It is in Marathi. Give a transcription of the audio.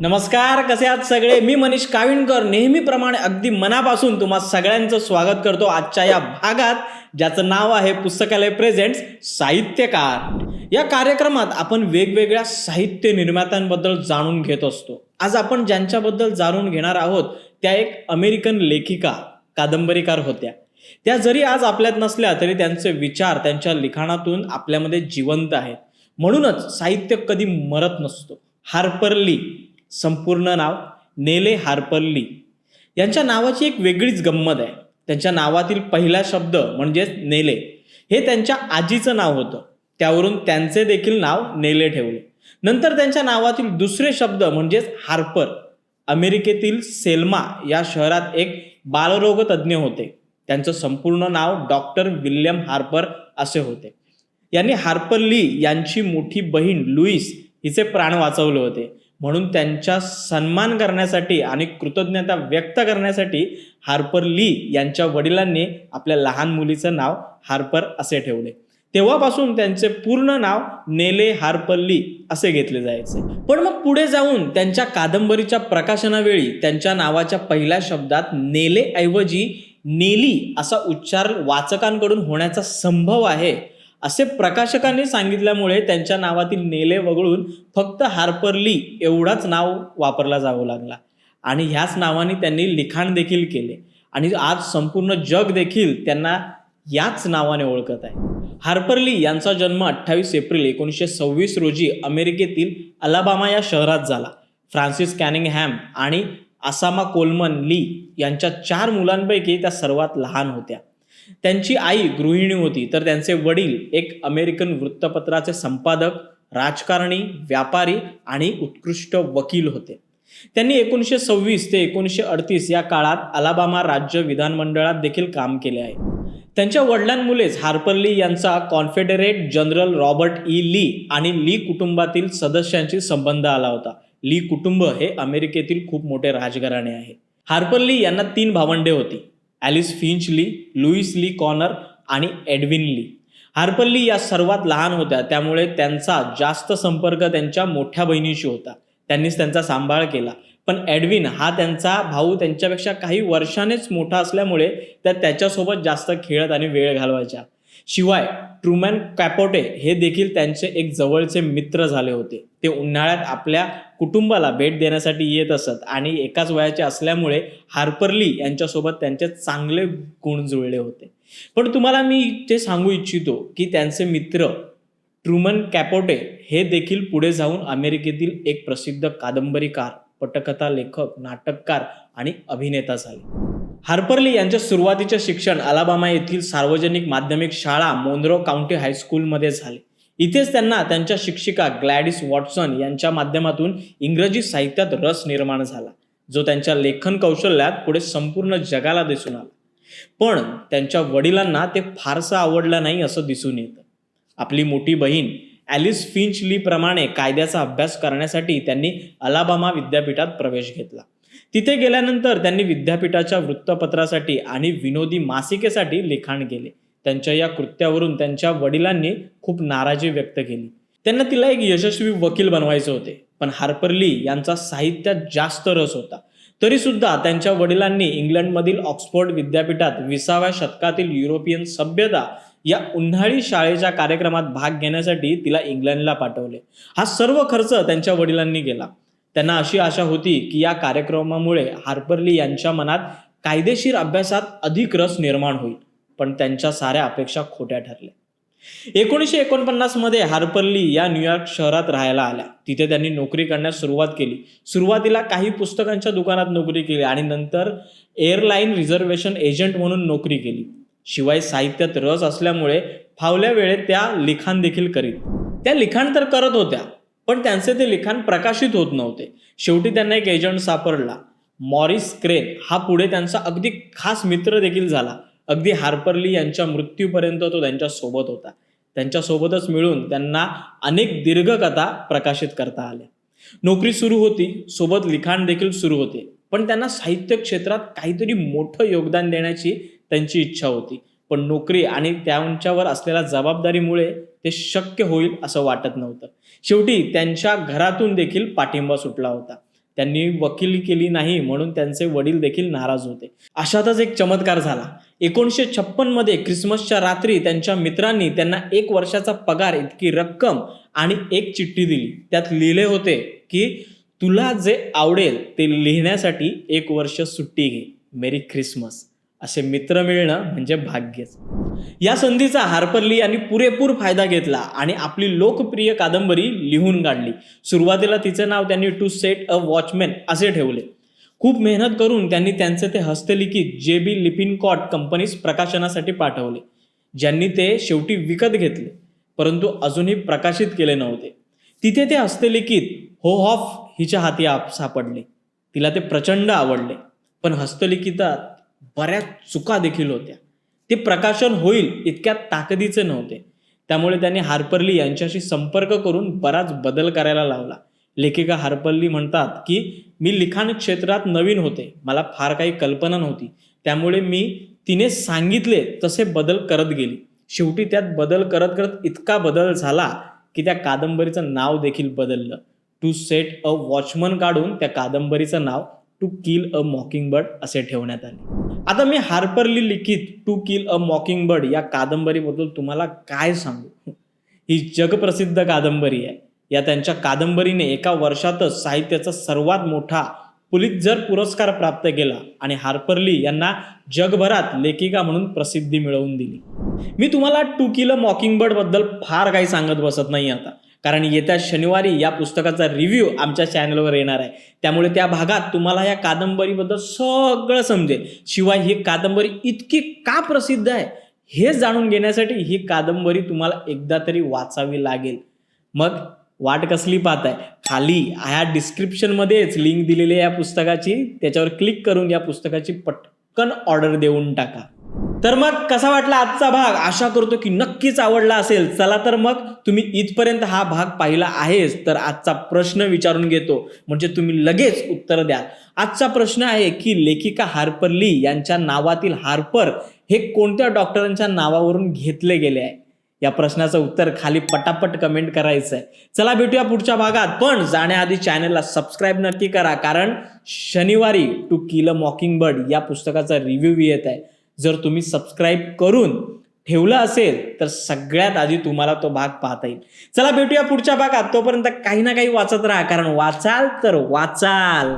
नमस्कार कसे आहात सगळे? मी मनीष काविणकर. नेहमीप्रमाणे अगदी मनापासून तुम्हा सगळ्यांचं स्वागत करतो आजच्या या भागात ज्याचं नाव आहे पुस्तकालय प्रेझेंट्स साहित्यकार. या कार्यक्रमात आपण वेगवेगळ्या साहित्य निर्मात्यांबद्दल जाणून घेत असतो. आज आपण ज्यांच्याबद्दल जाणून घेणार आहोत त्या एक अमेरिकन लेखिका कादंबरीकार होत्या. त्या जरी आज आपल्यात नसल्या तरी त्यांचे विचार त्यांच्या लिखाणातून आपल्यामध्ये जिवंत आहेत. म्हणूनच साहित्य कधी मरत नसतो. हार्पर ली संपूर्ण नाव नेले हार्पल्ली. यांच्या नावाची एक वेगळीच गंमत आहे. त्यांच्या नावातील पहिला शब्द म्हणजेच नेले. हे त्यांच्या आजीचं नाव होतं. त्यावरून त्यांचे देखील नाव नेले ठेवले. नंतर त्यांच्या नावातील दुसरे शब्द म्हणजेच हार्पर. अमेरिकेतील सेल्मा या शहरात एक बालरोग तज्ज्ञ होते. त्यांचं संपूर्ण नाव डॉक्टर विल्यम हार्पर असे होते. यांनी हार्पर ली यांची मोठी बहीण लुईस हिचे प्राण वाचवले होते. म्हणून त्यांचा सन्मान करण्यासाठी आणि कृतज्ञता व्यक्त करण्यासाठी हार्पर ली यांच्या वडिलांनी आपल्या लहान मुलीचं नाव हार्पर असे ठेवले. तेव्हापासून त्यांचे पूर्ण नाव नेले हार्पर ली असे घेतले जायचे. पण मग पुढे जाऊन त्यांच्या कादंबरीच्या प्रकाशनावेळी त्यांच्या नावाच्या पहिल्या शब्दात नेले ऐवजी नेली असा उच्चार वाचकांकडून होण्याचा संभव आहे. असे प्रकाशकांनी सांगितल्यामुळे त्यांच्या नावातील नेले वगळून फक्त हार्पर ली एवढाच नाव वापरला जावं लागला. आणि ह्याच नावाने त्यांनी लिखाण देखील केले. आणि आज संपूर्ण जग देखील त्यांना याच नावाने ओळखत आहे. हार्पर ली यांचा जन्म अठ्ठावीस एप्रिल एकोणीसशे सव्वीस रोजी अमेरिकेतील अलाबामा या शहरात झाला. फ्रान्सिस कॅनिंगहॅम आणि असामा कोलमन ली यांच्या चार मुलांपैकी त्या सर्वात लहान होत्या. त्यांची आई गृहिणी होती. तर त्यांचे वडील एक अमेरिकन वृत्तपत्राचे संपादक राजकारणी व्यापारी आणि उत्कृष्ट वकील होते. त्यांनी एकोणीसशे सव्वीस ते एकोणीसशे अडतीस या काळात अलाबामा राज्य विधानमंडळात देखील काम केले आहे. त्यांच्या वडिलांमुळेच हार्परली यांचा Confederate general Robert E. Lee आणि ली कुटुंबातील सदस्यांशी संबंध आला होता. ली कुटुंब हे अमेरिकेतील खूप मोठे राजघराणे आहे. हार्पर ली यांना तीन भावंडे होती. Alice Finch Lee Louise Lee Conner आणि एडविन ली. हार्पर ली या सर्वात लहान होत्या. त्यामुळे त्यांचा जास्त संपर्क त्यांच्या मोठ्या बहिणीशी होता. त्यांनीच त्यांचा सांभाळ केला. पण एडविन हा त्यांचा भाऊ त्यांच्यापेक्षा काही वर्षानेच मोठा असल्यामुळे त्या त्याच्यासोबत जास्त खेळत आणि वेळ घालवायच्या. शिवाय ट्रुमॅन कॅपोटे हे देखील त्यांचे एक जवळचे मित्र झाले होते. ते उन्हाळ्यात आपल्या कुटुंबाला भेट देण्यासाठी येत असत आणि एकाच वयाचे असल्यामुळे हार्परली यांच्यासोबत त्यांचे चांगले गुण जुळले होते. पण तुम्हाला मी ते सांगू इच्छितो की त्यांचे मित्र ट्रुमन कॅपोटे हे देखील पुढे जाऊन अमेरिकेतील एक प्रसिद्ध कादंबरीकार पटकथा लेखक नाटककार आणि अभिनेता झाले. हार्परली यांचे सुरुवातीचे शिक्षण अलाबामा येथील सार्वजनिक माध्यमिक शाळा मोनरो काउंटी हायस्कूलमध्ये झाले. इथेच त्यांना त्यांच्या शिक्षिका ग्लॅडिस वॉटसन यांच्या माध्यमातून इंग्रजी साहित्यात रस निर्माण झाला जो त्यांच्या लेखन कौशल्यात पुढे संपूर्ण जगाला दिसून आला. पण त्यांच्या वडिलांना ते फारसं आवडलं नाही असं दिसून येतं. आपली मोठी बहीण ॲलिस फिंच लीप्रमाणे कायद्याचा अभ्यास करण्यासाठी त्यांनी अलाबामा विद्यापीठात प्रवेश घेतला. तिथे गेल्यानंतर त्यांनी विद्यापीठाच्या वृत्तपत्रासाठी आणि विनोदी मासिकेसाठी लिखाण केले. त्यांच्या या कृत्यावरून त्यांच्या वडिलांनी खूप नाराजी व्यक्त केली. त्यांना तिला एक यशस्वी वकील बनवायचे होते पण हार्पर ली यांचा साहित्यात जास्त रस होता. तरी सुद्धा त्यांच्या वडिलांनी इंग्लंडमधील ऑक्सफोर्ड विद्यापीठात विसाव्या शतकातील युरोपियन सभ्यता या उन्हाळी शाळेच्या कार्यक्रमात भाग घेण्यासाठी तिला इंग्लंडला पाठवले. हा सर्व खर्च त्यांच्या वडिलांनी केला. त्यांना अशी आशा होती की या कार्यक्रमामुळे हार्परली यांच्या मनात कायदेशीर अभ्यासात अधिक रस निर्माण होईल पण त्यांच्या साऱ्या अपेक्षा खोट्या ठरल्या. एकोणीसशे एकोणपन्नासमध्ये हार्परली या न्यूयॉर्क शहरात राहायला आल्या. तिथे त्यांनी नोकरी करण्यास सुरुवात केली. सुरुवातीला काही पुस्तकांच्या दुकानात नोकरी केली आणि नंतर एअरलाईन रिझर्वेशन एजंट म्हणून नोकरी केली. शिवाय साहित्यात रस असल्यामुळे फावल्या वेळेत त्या लिखाण देखील करीत. त्या लिखाण तर करत होत्या पण त्यांचे ते लिखाण प्रकाशित होत नव्हते. शेवटी त्यांना एक एजंट सापडला. मॉरिस क्रेन हा पुढे त्यांचा अगदी खास मित्र देखील झाला. अगदी हार्परली यांच्या मृत्यूपर्यंत तो त्यांच्यासोबत होता. त्यांच्यासोबतच मिळून त्यांना अनेक दीर्घकथा प्रकाशित करता आल्या. नोकरी सुरू होती. सोबत लिखाण देखील सुरू होते. पण त्यांना साहित्य क्षेत्रात काहीतरी मोठं योगदान देण्याची त्यांची इच्छा होती. पण नोकरी आणि त्यांच्यावर असलेल्या जबाबदारीमुळे ते शक्य होईल असं वाटत नव्हतं. शेवटी त्यांच्या घरातून देखील पाठिंबा सुटला होता. त्यांनी वकील केली नाही म्हणून त्यांचे वडील देखील नाराज होते. अशातच एक चमत्कार झाला. एकोणीसशे छप्पनमध्ये क्रिसमसच्या रात्री त्यांच्या मित्रांनी त्यांना एक वर्षाचा पगार इतकी रक्कम आणि एक चिठ्ठी दिली. त्यात लिहिले होते की तुला जे आवडेल ते लिहिण्यासाठी एक वर्ष सुट्टी घे. Merry Christmas. असे मित्र मिळणं म्हणजे भाग्यच. या संधीचा हार्परली यांनी पुरेपूर फायदा घेतला आणि आपली लोकप्रिय कादंबरी लिहून काढली. सुरुवातीला तिचे नाव त्यांनी टू सेट अ वॉचमॅन असे ठेवले. खूप मेहनत करून त्यांनी त्यांचे ते हस्तलिखित जे बी लिपिनकॉट कंपनीस प्रकाशनासाठी पाठवले ज्यांनी ते शेवटी विकत घेतले परंतु अजूनही प्रकाशित केले नव्हते. तिथे ते हस्तलिखित हो हॉफ हिच्या हाती सापडले. तिला ते प्रचंड आवडले. पण हस्तलिखितात बऱ्याच चुका देखील होत्या. ते प्रकाशन होईल इतक्या ताकदीचे नव्हते. त्यामुळे त्यांनी हार्परली यांच्याशी संपर्क करून बराच बदल करायला लावला. लेखिका हार्परली म्हणतात की मी लिखाण क्षेत्रात नवीन होते. मला फार काही कल्पना नव्हती. त्यामुळे मी तिने सांगितले तसे बदल करत गेली. शेवटी त्यात बदल करत करत इतका बदल झाला की त्या कादंबरीचं नाव देखील बदललं. टू सेट अ वॉचमन काढून त्या कादंबरीचं नाव to kill a mockingbird असे ठेवण्यात आले. आता मी हार्परली लिखित to kill a mockingbird या कादंबरीबद्दल तुम्हाला काय सांगू? ही जगप्रसिद्ध कादंबरी आहे. या त्यांच्या कादंबरीने एका वर्षातच साहित्याचा सर्वात मोठा पुलितझर पुरस्कार प्राप्त केला आणि हार्परली यांना जगभरात लेखिका म्हणून प्रसिद्धी मिळवून दिली. मी तुम्हाला टू किल अ मॉकिंग बर्डबद्दल फार काही सांगत बसत नाही आता. कारण येत्या शनिवारी या पुस्तकाचा रिव्ह्यू आमच्या चॅनलवर येणार आहे. त्यामुळे त्या भागात तुम्हाला या कादंबरीबद्दल सगळं समजेल. शिवाय ही कादंबरी इतकी का प्रसिद्ध आहे हे जाणून घेण्यासाठी ही कादंबरी तुम्हाला एकदा तरी वाचावी लागेल. मग वाट कसली पाहताय? खाली ह्या डिस्क्रिप्शनमध्येच लिंक दिलेली आहे या पुस्तकाची. त्याच्यावर क्लिक करून या पुस्तकाची पटकन ऑर्डर देऊन टाका. तर मग कसा वाटला आजचा भाग? आशा करतो की नक्कीच आवडला असेल. चला तर मग तुम्ही इथपर्यंत हा भाग पाहिला आहेच. तर आजचा प्रश्न विचारून घेतो. म्हणजे तुम्ही लगेच उत्तर द्या. आजचा प्रश्न आहे की लेखिका हार्पर ली यांच्या नावातील हार्पर हे कोणत्या डॉक्टरांच्या नावावरून घेतले गेले आहे? या प्रश्नाचं उत्तर खाली पटापट कमेंट करायचं आहे चला भेटूया पुढच्या भागात. पण जाण्याआधी चॅनलला सबस्क्राईब नक्की करा. कारण शनिवारी to kill a mockingbird या पुस्तकाचा रिव्ह्यू येत आहे. जर तुम्ही सबस्क्राईब करून ठेवलं असेल तर सगळ्यात आधी तुम्हाला तो भाग पाहता येईल. चला भेटूया पुढच्या भागात. तोपर्यंत काही ना काही वाचत राहा कारण वाचाल तर वाचाल.